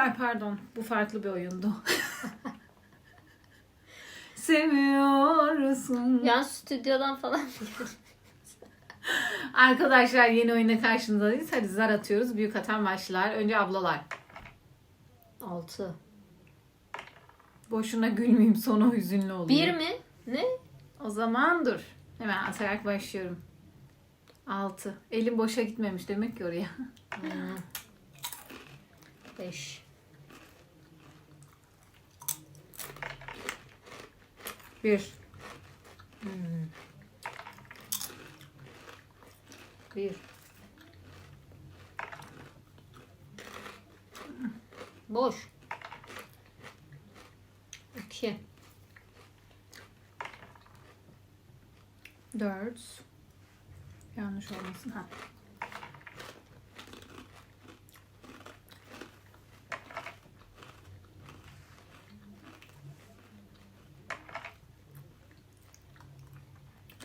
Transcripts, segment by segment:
ay pardon bu farklı bir oyundu. Seviyorsun. Yan stüdyodan falan Arkadaşlar yeni oyuna karşınızdayız. Hadi zar atıyoruz. Büyük atan başlar. Önce ablalar. 6. Boşuna gülmeyeyim sonu hüzünlü oluyor. 1 mi? Ne? O zaman dur. Hemen atarak başlıyorum. 6. Elim boşa gitmemiş demek ki oraya. 5. 1. 1. Boş. 2. 4. Yanlış olmasın. Ha.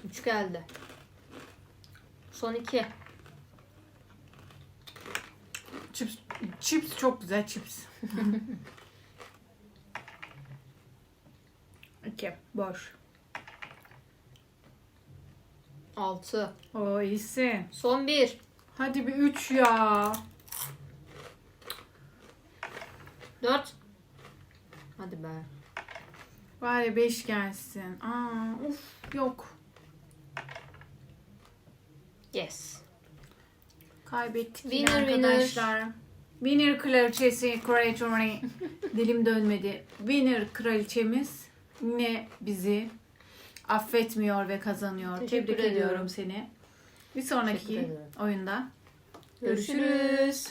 Üç geldi. Son iki. Chips, chips çok güzel chips. 2. Boş. Altı. O iyisin. Son bir. Hadi bir 3 ya. Dört. Hadi be. Var ya 5 gelsin. Aa, uf yok. Yes. Kaybettik Winner, yine arkadaşlar. Winner kraliçesi, kraliçesi. Dilim dönmedi. Winner kraliçemiz yine bizi affetmiyor ve kazanıyor. Teşekkür Tebrik ediyorum. ediyorum seni. Bir sonraki oyunda Görüşürüz. görüşürüz.